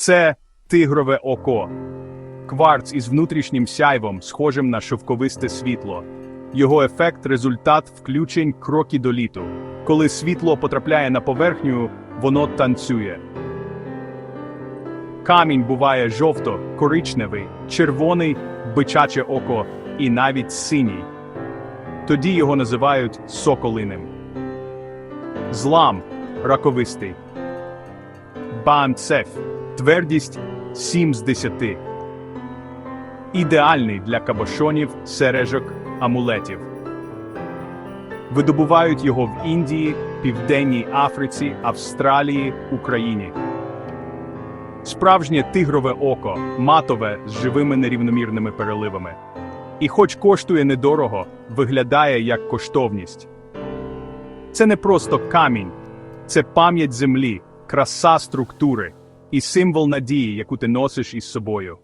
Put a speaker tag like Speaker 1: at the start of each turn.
Speaker 1: Це тигрове око. Кварц із внутрішнім сяйвом, схожим на шовковисте світло. Його ефект результат включень крокідоліту. Коли світло потрапляє на поверхню, воно танцює. Камінь буває жовто, коричневий, червоний, бичаче око і навіть синій. Тоді його називають соколиним. Злам раковистий. Банцеф твердість 7 з 10. Ідеальний для кабошонів, сережок, амулетів. Видобувають його в Індії, Південній Африці, Австралії, Україні. Справжнє тигрове око, матове з живими нерівномірними переливами. І хоч коштує недорого, виглядає як коштовність. Це не просто камінь, це пам'ять землі, краса структури і символ надії, яку ти носиш із собою.